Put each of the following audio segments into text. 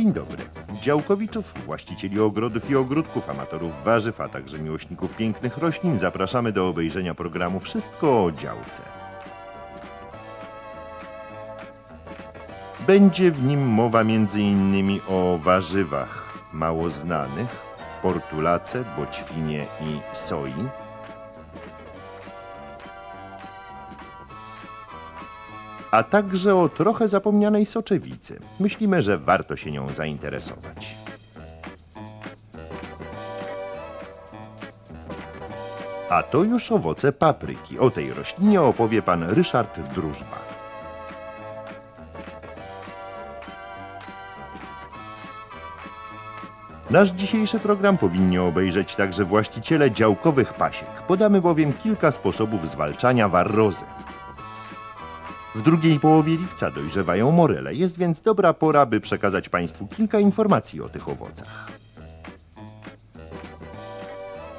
Dzień dobry. Działkowiczów, właścicieli ogrodów i ogródków, amatorów warzyw, a także miłośników pięknych roślin zapraszamy do obejrzenia programu Wszystko o działce. Będzie w nim mowa m.in. o warzywach mało znanych, portulace, boćwinie i soi, a także o trochę zapomnianej soczewicy. Myślimy, że warto się nią zainteresować. A to już owoce papryki. O tej roślinie opowie pan Ryszard Drużba. Nasz dzisiejszy program powinni obejrzeć także właściciele działkowych pasiek. Podamy bowiem kilka sposobów zwalczania warrozy. W drugiej połowie lipca dojrzewają morele, jest więc dobra pora, by przekazać Państwu kilka informacji o tych owocach.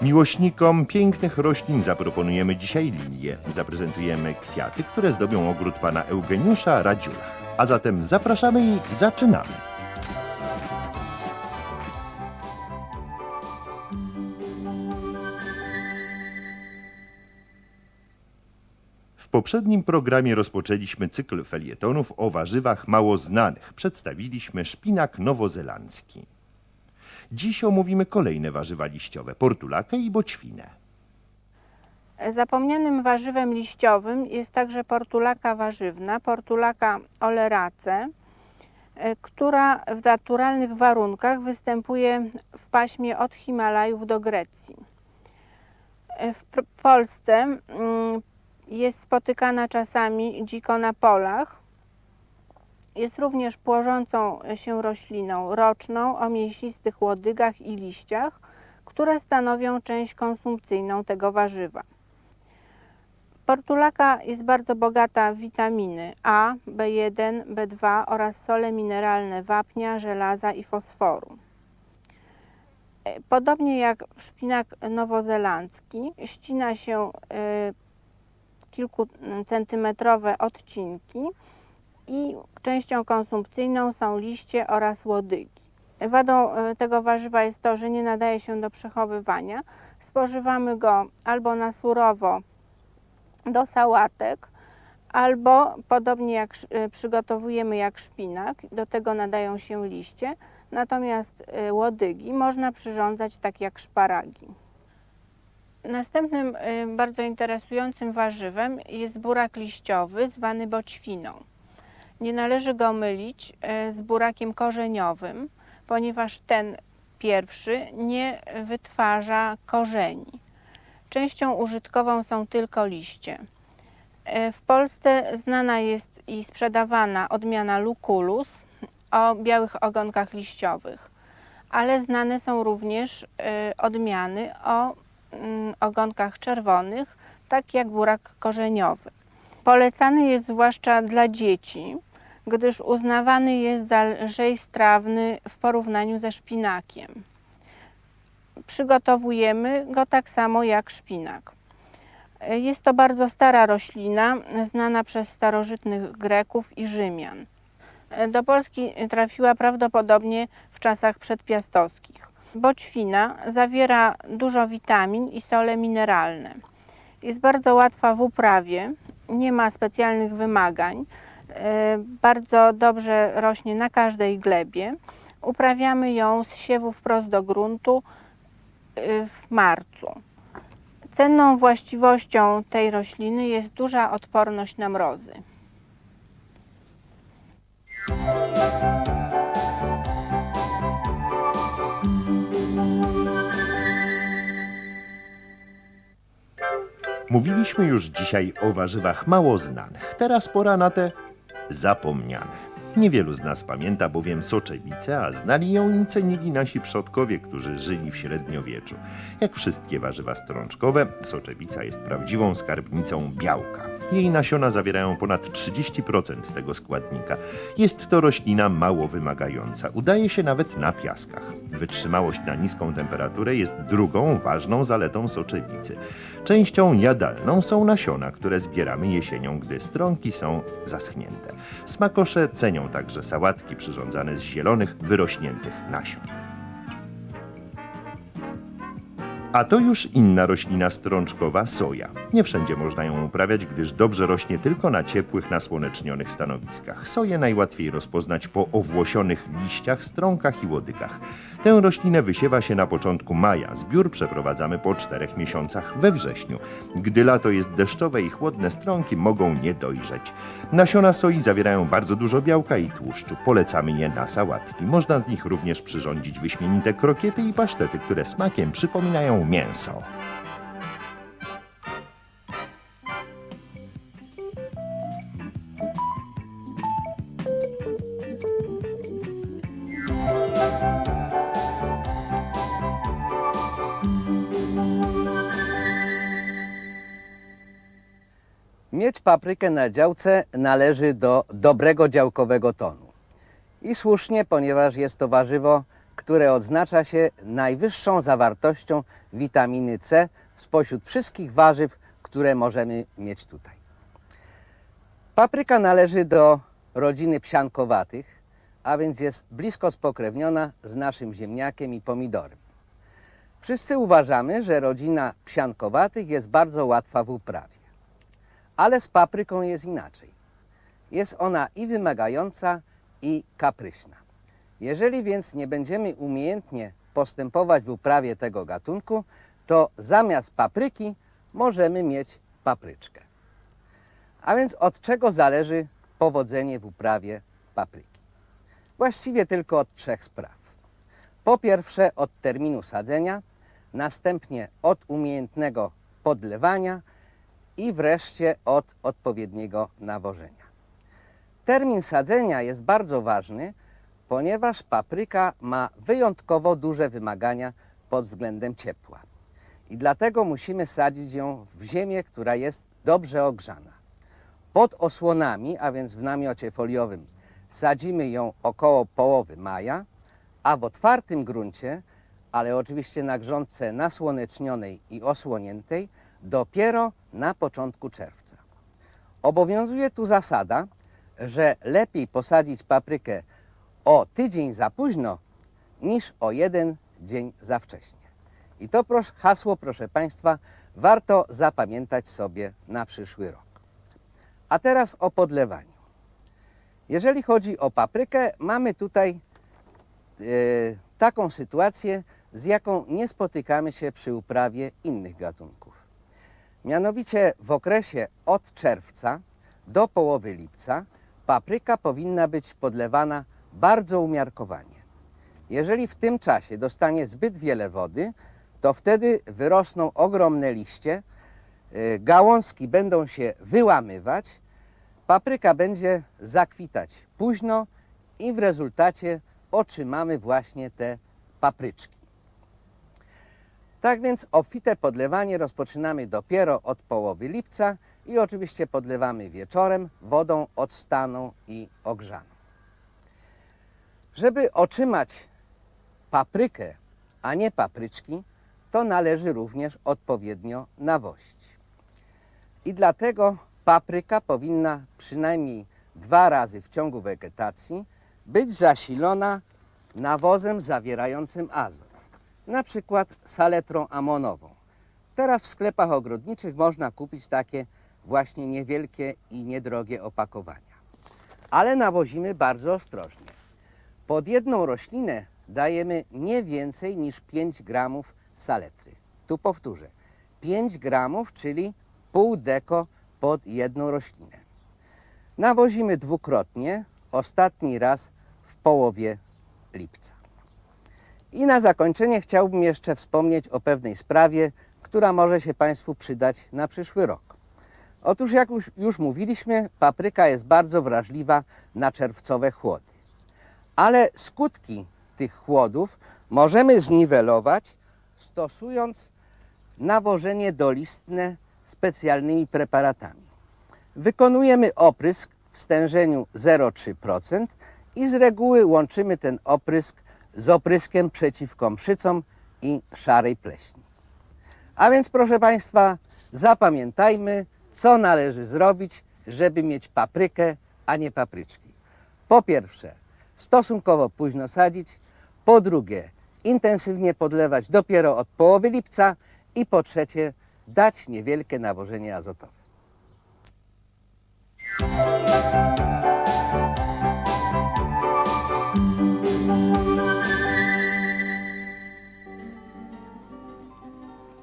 Miłośnikom pięknych roślin zaproponujemy dzisiaj linię. Zaprezentujemy kwiaty, które zdobią ogród pana Eugeniusza Radziula. A zatem zapraszamy i zaczynamy. Poprzednim programie rozpoczęliśmy cykl felietonów o warzywach mało znanych. Przedstawiliśmy szpinak nowozelandzki. Dziś omówimy kolejne warzywa liściowe, portulakę i boćwinę. Zapomnianym warzywem liściowym jest także portulaka warzywna, portulaka olerace, e, która w naturalnych warunkach występuje w paśmie od Himalajów do Grecji. E, W Polsce mm, jest spotykana czasami dziko na polach. Jest również płożącą się rośliną roczną o mięsistych łodygach i liściach, które stanowią część konsumpcyjną tego warzywa. Portulaka jest bardzo bogata w witaminy A, B1, B2 oraz sole mineralne wapnia, żelaza i fosforu. E, Podobnie jak szpinak nowozelandzki, ścina się e, kilkucentymetrowe odcinki i częścią konsumpcyjną są liście oraz łodygi. Wadą e, tego warzywa jest to, że nie nadaje się do przechowywania. Spożywamy go albo na surowo do sałatek, albo podobnie jak y, przygotowujemy jak szpinak, do tego nadają się liście, natomiast y, łodygi można przyrządzać tak jak szparagi. Następnym y, bardzo interesującym warzywem jest burak liściowy zwany boćwiną. Nie należy go mylić y, z burakiem korzeniowym, ponieważ ten pierwszy nie wytwarza korzeni. Częścią użytkową są tylko liście. E, W Polsce znana jest i sprzedawana odmiana Lucullus o białych ogonkach liściowych, ale znane są również odmiany o ogonkach czerwonych, tak jak burak korzeniowy. Polecany jest zwłaszcza dla dzieci, gdyż uznawany jest za lżej strawny w porównaniu ze szpinakiem przygotowujemy go tak samo jak szpinak. Jest to bardzo stara roślina, znana przez starożytnych Greków i Rzymian. Do Polski trafiła prawdopodobnie w czasach przedpiastowskich. Boćwina zawiera dużo witamin i sole mineralne. Jest bardzo łatwa w uprawie, nie ma specjalnych wymagań. E, Bardzo dobrze rośnie na każdej glebie. Uprawiamy ją z siewu wprost do gruntu y, w marcu. Cenną właściwością tej rośliny jest duża odporność na mrozy. Mówiliśmy już dzisiaj o warzywach mało znanych. Teraz pora na te zapomniane. Niewielu z nas pamięta bowiem soczewicę, a znali ją i cenili nasi przodkowie, którzy żyli w średniowieczu. Jak wszystkie warzywa strączkowe, soczewica jest prawdziwą skarbnicą białka. Jej nasiona zawierają ponad 30% tego składnika. Jest to roślina mało wymagająca. Udaje się nawet na piaskach. Wytrzymałość na niską temperaturę jest drugą ważną zaletą soczewicy. Częścią jadalną są nasiona, które zbieramy jesienią, gdy stronki są zaschnięte. Smakosze cenią także sałatki przyrządzane z zielonych, wyrośniętych nasion. A to już inna roślina strączkowa, soja. Nie wszędzie można ją uprawiać, gdyż dobrze rośnie tylko na ciepłych, nasłonecznionych stanowiskach. Soję najłatwiej rozpoznać po owłosionych liściach, strąkach i łodygach. Tę roślinę wysiewa się na początku maja. Zbiór przeprowadzamy po czterech miesiącach we wrześniu. Gdy lato jest deszczowe i chłodne, strąki mogą nie dojrzeć. Nasiona soi zawierają bardzo dużo białka i tłuszczu. Polecamy je na sałatki. Można z nich również przyrządzić wyśmienite krokiety i pasztety, które smakiem przypominają mięso. Paprykę na działce należy do dobrego działkowego tonu. I słusznie, ponieważ jest to warzywo, które odznacza się najwyższą zawartością witaminy C spośród wszystkich warzyw, które możemy mieć tutaj. Papryka należy do rodziny psiankowatych, a więc jest blisko spokrewniona z naszym ziemniakiem i pomidorem. Wszyscy uważamy, że rodzina psiankowatych jest bardzo łatwa w uprawie. Ale z papryką jest inaczej. Jest ona i wymagająca, i kapryśna. Jeżeli więc nie będziemy umiejętnie postępować w uprawie tego gatunku, to zamiast papryki możemy mieć papryczkę. A więc od czego zależy powodzenie w uprawie papryki? Właściwie tylko od trzech spraw. Po pierwsze od terminu sadzenia, następnie od umiejętnego podlewania i wreszcie od odpowiedniego nawożenia. Termin sadzenia jest bardzo ważny, ponieważ papryka ma wyjątkowo duże wymagania pod względem ciepła. I dlatego musimy sadzić ją w ziemię, która jest dobrze ogrzana. Pod osłonami, a więc w namiocie foliowym, sadzimy ją około połowy maja, a w otwartym gruncie, ale oczywiście na grządce nasłonecznionej i osłoniętej, dopiero na początku czerwca. Obowiązuje tu zasada, że lepiej posadzić paprykę o tydzień za późno niż o jeden dzień za wcześnie. I to hasło, proszę Państwa, warto zapamiętać sobie na przyszły rok. A teraz o podlewaniu. Jeżeli chodzi o paprykę, mamy tutaj e, taką sytuację, z jaką nie spotykamy się przy uprawie innych gatunków. Mianowicie w okresie od czerwca do połowy lipca papryka powinna być podlewana bardzo umiarkowanie. Jeżeli w tym czasie dostanie zbyt wiele wody, to wtedy wyrosną ogromne liście, y, gałązki będą się wyłamywać, papryka będzie zakwitać późno i w rezultacie otrzymamy właśnie te papryczki. Tak więc obfite podlewanie rozpoczynamy dopiero od połowy lipca i oczywiście podlewamy wieczorem wodą odstaną i ogrzaną. Żeby otrzymać paprykę, a nie papryczki, to należy również odpowiednio nawozić. I dlatego papryka powinna przynajmniej dwa razy w ciągu wegetacji być zasilona nawozem zawierającym azot, na przykład saletrą amonową. Teraz w sklepach ogrodniczych można kupić takie właśnie niewielkie i niedrogie opakowania. Ale nawozimy bardzo ostrożnie. Pod jedną roślinę dajemy nie więcej niż 5 gramów saletry. Tu powtórzę. 5 gramów, czyli pół deko pod jedną roślinę. Nawozimy dwukrotnie, ostatni raz w połowie lipca. I na zakończenie chciałbym jeszcze wspomnieć o pewnej sprawie, która może się Państwu przydać na przyszły rok. Otóż, jak już, mówiliśmy, papryka jest bardzo wrażliwa na czerwcowe chłody. Ale skutki tych chłodów możemy zniwelować stosując nawożenie dolistne specjalnymi preparatami. Wykonujemy oprysk w stężeniu 0,3% i z reguły łączymy ten oprysk z opryskiem przeciwko mszycom i szarej pleśni. A więc proszę Państwa, zapamiętajmy, co należy zrobić, żeby mieć paprykę, a nie papryczki. Po pierwsze, stosunkowo późno sadzić. Po drugie, intensywnie podlewać dopiero od połowy lipca. I po trzecie, dać niewielkie nawożenie azotowe.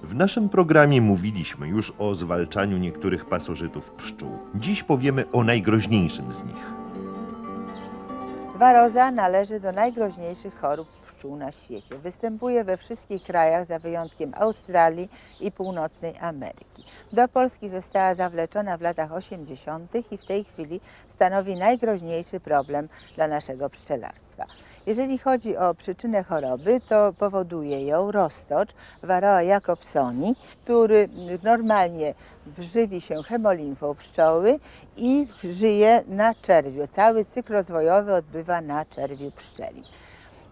W naszym programie mówiliśmy już o zwalczaniu niektórych pasożytów pszczół. Dziś powiemy o najgroźniejszym z nich. Waroza należy do najgroźniejszych chorób pszczół na świecie. Występuje we wszystkich krajach za wyjątkiem Australii i Północnej Ameryki. Do Polski została zawleczona w latach 80. i w tej chwili stanowi najgroźniejszy problem dla naszego pszczelarstwa. Jeżeli chodzi o przyczynę choroby, to powoduje ją roztocz Varroa jacobsoni, który normalnie żywi się hemolimfą pszczoły i żyje na czerwiu. Cały cykl rozwojowy odbywa na czerwiu pszczeli.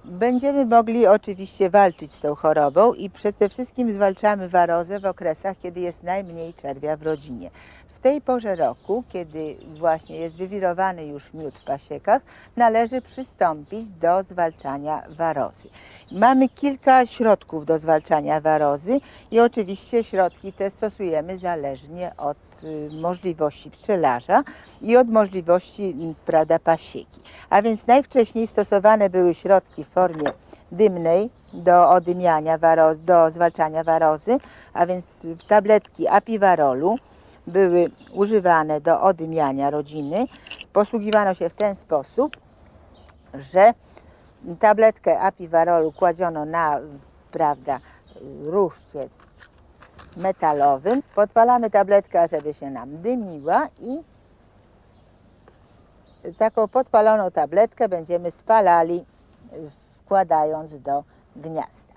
Będziemy mogli oczywiście walczyć z tą chorobą i przede wszystkim zwalczamy warozę w okresach, kiedy jest najmniej czerwia w rodzinie. W tej porze roku, kiedy właśnie jest wywirowany już miód w pasiekach, należy przystąpić do zwalczania warozy. Mamy kilka środków do zwalczania warozy i oczywiście środki te stosujemy zależnie od y, możliwości pszczelarza i od możliwości prawda, pasieki. A więc najwcześniej stosowane były środki w formie dymnej do odymiania, do zwalczania warozy, a więc tabletki apiwarolu były używane do odymiania rodziny. Posługiwano się w ten sposób, że tabletkę apiwarolu kładziono na prawda, ruszcie metalowym. Podpalamy tabletkę, żeby się nam dymiła i taką podpaloną tabletkę będziemy spalali, wkładając do gniazda.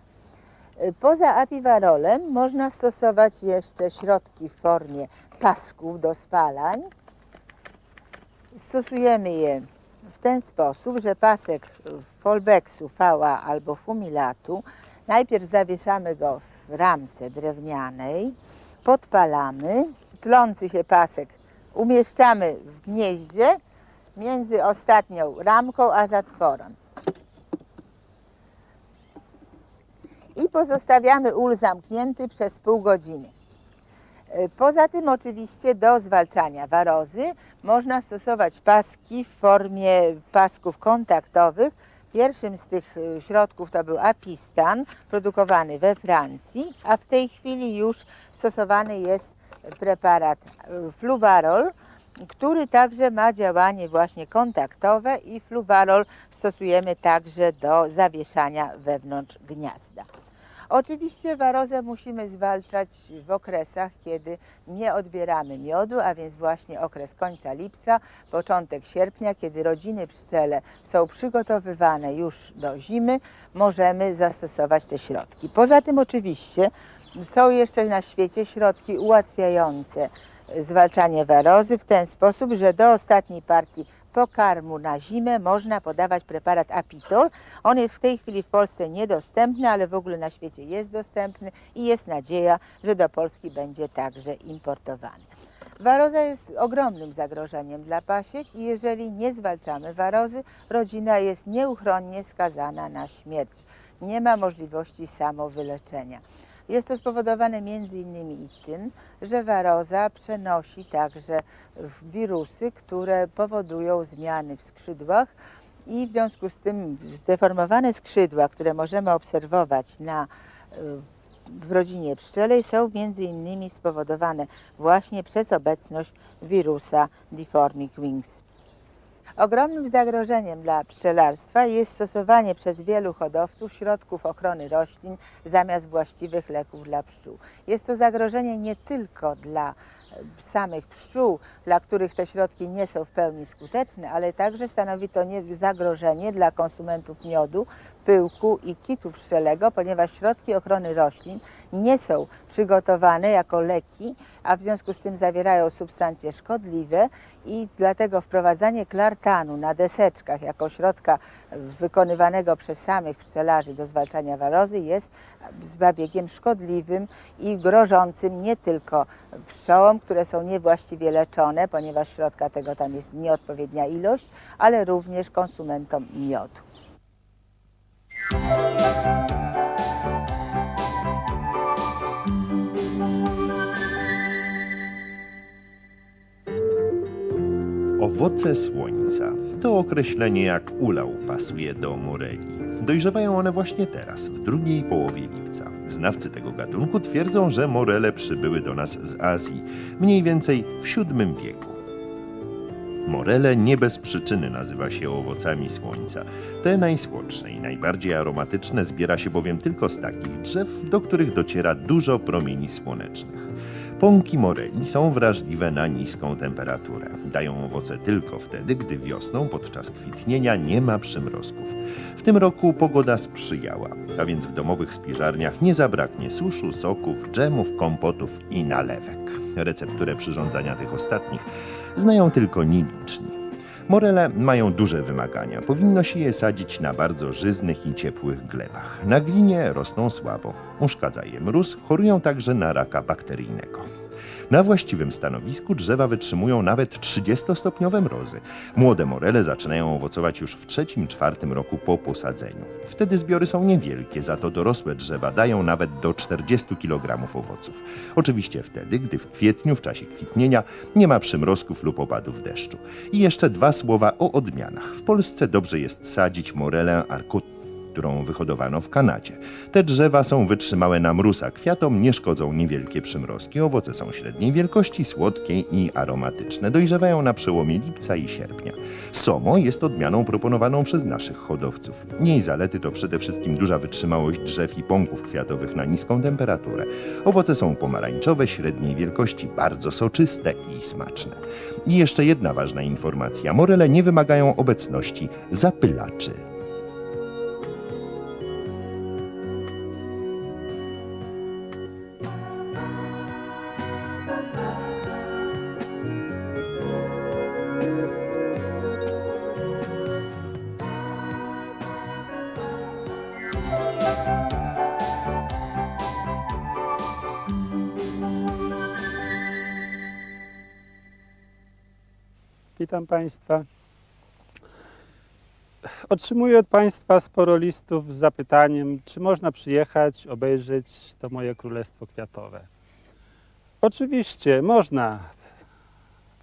Poza apiwarolem można stosować jeszcze środki w formie pasków do spalań. Stosujemy je w ten sposób, że pasek Folbexu, Fała albo Fumilatu najpierw zawieszamy go w ramce drewnianej, podpalamy, tlący się pasek umieszczamy w gnieździe między ostatnią ramką a zatworem. I pozostawiamy ul zamknięty przez pół godziny. E, Poza tym oczywiście do zwalczania warozy można stosować paski w formie pasków kontaktowych. Pierwszym z tych e, środków to był Apistan, produkowany we Francji, a w tej chwili już stosowany jest preparat e, Fluvarol, który także ma działanie właśnie kontaktowe i Fluvarol stosujemy także do zawieszania wewnątrz gniazda. Oczywiście warozę musimy zwalczać w okresach, kiedy nie odbieramy miodu, a więc właśnie okres końca lipca, początek sierpnia, kiedy rodziny pszczele są przygotowywane już do zimy, możemy zastosować te środki. Poza tym oczywiście są jeszcze na świecie środki ułatwiające zwalczanie warozy w ten sposób, że do ostatniej partii pokarmu na zimę można podawać preparat Apitol. On jest w tej chwili w Polsce niedostępny, ale w ogóle na świecie jest dostępny i jest nadzieja, że do Polski będzie także importowany. Waroza jest ogromnym zagrożeniem dla pasiek i jeżeli nie zwalczamy warozy, rodzina jest nieuchronnie skazana na śmierć. Nie ma możliwości samowyleczenia. Jest to spowodowane między innymi tym, że waroza przenosi także wirusy, które powodują zmiany w skrzydłach i w związku z tym zdeformowane skrzydła, które możemy obserwować na, y, w rodzinie pszczelej są między innymi spowodowane właśnie przez obecność wirusa Deformic Wings. Ogromnym zagrożeniem dla pszczelarstwa jest stosowanie przez wielu hodowców środków ochrony roślin zamiast właściwych leków dla pszczół. Jest to zagrożenie nie tylko dla samych pszczół, dla których te środki nie są w pełni skuteczne, ale także stanowi to nie- zagrożenie dla konsumentów miodu, pyłku i kitu pszczelego, ponieważ środki ochrony roślin nie są przygotowane jako leki, a w związku z tym zawierają substancje szkodliwe i dlatego wprowadzanie klartanu na deseczkach jako środka wykonywanego przez samych pszczelarzy do zwalczania warozy jest zabiegiem szkodliwym i grożącym nie tylko pszczołom, które są niewłaściwie leczone, ponieważ środka tego tam jest nieodpowiednia ilość, ale również konsumentom miodu. Owoce słońca to określenie jak ulał pasuje do moreli. Dojrzewają one właśnie teraz, w drugiej połowie lipca. Znawcy tego gatunku twierdzą, że morele przybyły do nas z Azji mniej więcej w VII wieku. Morele nie bez przyczyny nazywa się owocami słońca. Te najsłodsze i najbardziej aromatyczne zbiera się bowiem tylko z takich drzew, do których dociera dużo promieni słonecznych. Pąki moreli są wrażliwe na niską temperaturę. Dają owoce tylko wtedy, gdy wiosną podczas kwitnienia nie ma przymrozków. W tym roku pogoda sprzyjała, a więc w domowych spiżarniach nie zabraknie suszu, soków, dżemów, kompotów i nalewek. Recepturę przyrządzania tych ostatnich znają tylko nieliczni. Morele mają duże wymagania. Powinno się je sadzić na bardzo żyznych i ciepłych glebach. Na glinie rosną słabo. Uszkadza je mróz, chorują także na raka bakteryjnego. Na właściwym stanowisku drzewa wytrzymują nawet 30-stopniowe mrozy. Młode morele zaczynają owocować już w trzecim, czwartym roku po posadzeniu. Wtedy zbiory są niewielkie, za to dorosłe drzewa dają nawet do 40 kg owoców. Oczywiście wtedy, gdy w kwietniu, w czasie kwitnienia, nie ma przymrozków lub opadów deszczu. I jeszcze dwa słowa o odmianach. W Polsce dobrze jest sadzić morelę arkutną którą wyhodowano w Kanadzie. Te drzewa są wytrzymałe na mróz, a kwiatom nie szkodzą niewielkie przymrozki. Owoce są średniej wielkości, słodkie i aromatyczne. Dojrzewają na przełomie lipca i sierpnia. Somo jest odmianą proponowaną przez naszych hodowców. Jej zalety to przede wszystkim duża wytrzymałość drzew i pąków kwiatowych na niską temperaturę. Owoce są pomarańczowe, średniej wielkości, bardzo soczyste i smaczne. I jeszcze jedna ważna informacja. Morele nie wymagają obecności zapylaczy. Witam Państwa. Otrzymuję od Państwa sporo listów z zapytaniem, czy można przyjechać, obejrzeć to moje królestwo kwiatowe. Oczywiście można.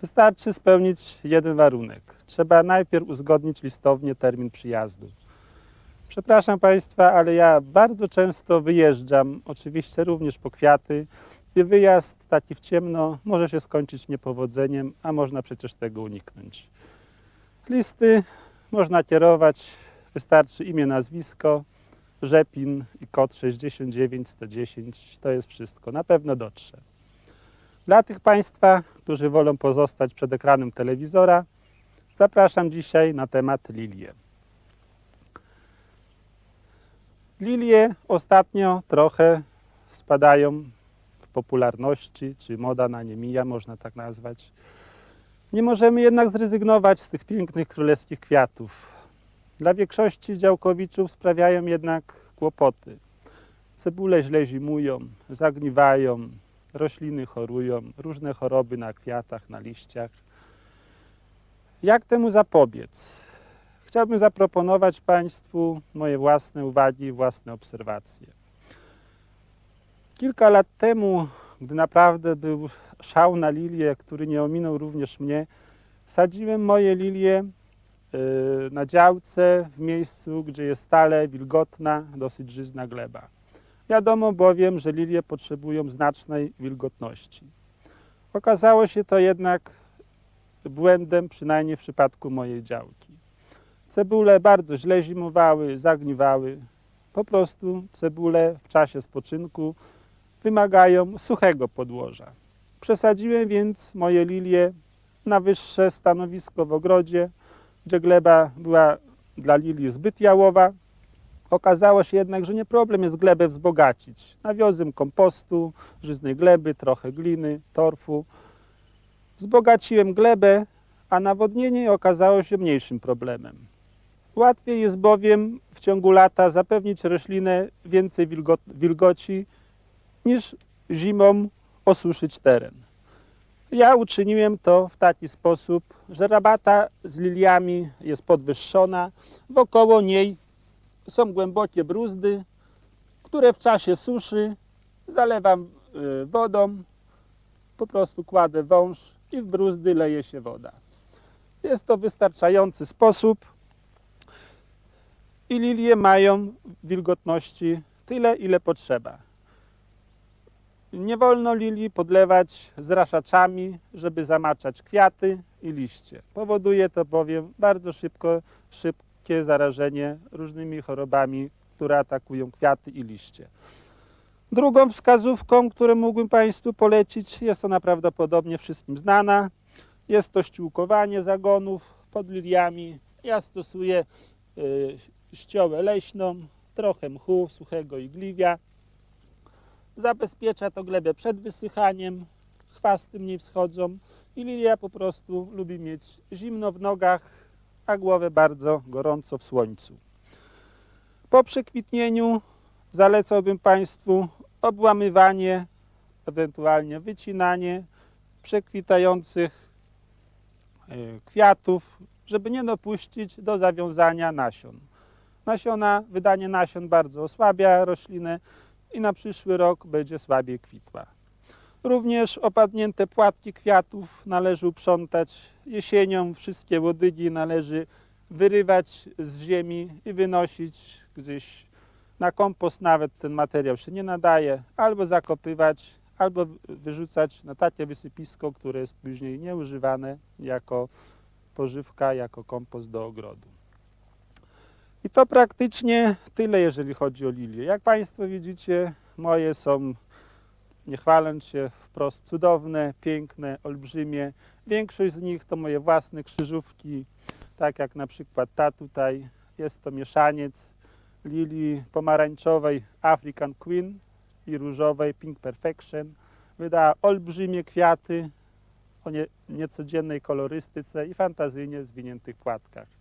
Wystarczy spełnić jeden warunek. Trzeba najpierw uzgodnić listownie termin przyjazdu. Przepraszam Państwa, ale ja bardzo często wyjeżdżam, oczywiście również po kwiaty. Wyjazd taki w ciemno może się skończyć niepowodzeniem, a można przecież tego uniknąć. Listy można kierować, wystarczy imię, nazwisko, Rzepin i kod 69 110. To jest wszystko. Na pewno dotrze. Dla tych Państwa, którzy wolą pozostać przed ekranem telewizora, zapraszam dzisiaj na temat lilie. Lilie ostatnio trochę spadają popularności, czy moda na nie mija, można tak nazwać. Nie możemy jednak zrezygnować z tych pięknych królewskich kwiatów. Dla większości działkowiczów sprawiają jednak kłopoty. Cebule źle zimują, zagniwają, rośliny chorują, różne choroby na kwiatach, na liściach. Jak temu zapobiec? Chciałbym zaproponować Państwu moje własne uwagi, własne obserwacje. Kilka lat temu, gdy naprawdę był szał na lilię, który nie ominął również mnie, sadziłem moje lilie y, na działce w miejscu, gdzie jest stale wilgotna, dosyć żyzna gleba. Wiadomo bowiem, że lilie potrzebują znacznej wilgotności. Okazało się to jednak błędem, przynajmniej w przypadku mojej działki. Cebule bardzo źle zimowały, zagniwały. Po prostu cebule w czasie spoczynku wymagają suchego podłoża. Przesadziłem więc moje lilie na wyższe stanowisko w ogrodzie, gdzie gleba była dla lilii zbyt jałowa. Okazało się jednak, że nie problem jest glebę wzbogacić. Nawiozłem kompostu, żyznej gleby, trochę gliny, torfu. Wzbogaciłem glebę, a nawodnienie okazało się mniejszym problemem. Łatwiej jest bowiem w ciągu lata zapewnić roślinę więcej wilgo wilgoci niż zimą osuszyć teren. Ja uczyniłem to w taki sposób, że rabata z liliami jest podwyższona. Wokoło niej są głębokie bruzdy, które w czasie suszy zalewam y, wodą, po prostu kładę wąż i w bruzdy leje się woda. Jest to wystarczający sposób i lilie mają wilgotności tyle, ile potrzeba. Nie wolno lilii podlewać zraszaczami, żeby zamaczać kwiaty i liście. Powoduje to bowiem bardzo szybko, szybkie zarażenie różnymi chorobami, które atakują kwiaty i liście. Drugą wskazówką, którą mógłbym Państwu polecić, jest ona prawdopodobnie wszystkim znana. Jest to ściółkowanie zagonów pod liliami. Ja stosuję y, ściołę leśną, trochę mchu, suchego igliwia. Zabezpiecza to glebę przed wysychaniem, chwasty mniej wschodzą i lilia po prostu lubi mieć zimno w nogach, a głowę bardzo gorąco w słońcu. Po przekwitnieniu zalecałbym Państwu obłamywanie, ewentualnie wycinanie przekwitających e, kwiatów, żeby nie dopuścić do zawiązania nasion. Nasiona, wydanie nasion bardzo osłabia roślinę i na przyszły rok będzie słabiej kwitła. Również opadnięte płatki kwiatów należy uprzątać jesienią. Wszystkie łodygi należy wyrywać z ziemi i wynosić gdzieś na kompost nawet ten materiał się nie nadaje, albo zakopywać, albo wyrzucać na takie wysypisko, które jest później nieużywane jako pożywka, jako kompost do ogrodu. I to praktycznie tyle, jeżeli chodzi o lilie. Jak Państwo widzicie, moje są, nie chwaląc się, wprost cudowne, piękne, olbrzymie. Większość z nich to moje własne krzyżówki, tak jak na przykład ta tutaj. Jest to mieszaniec lilii pomarańczowej African Queen i różowej Pink Perfection. Wydała olbrzymie kwiaty o nie, niecodziennej kolorystyce i fantazyjnie zwiniętych płatkach.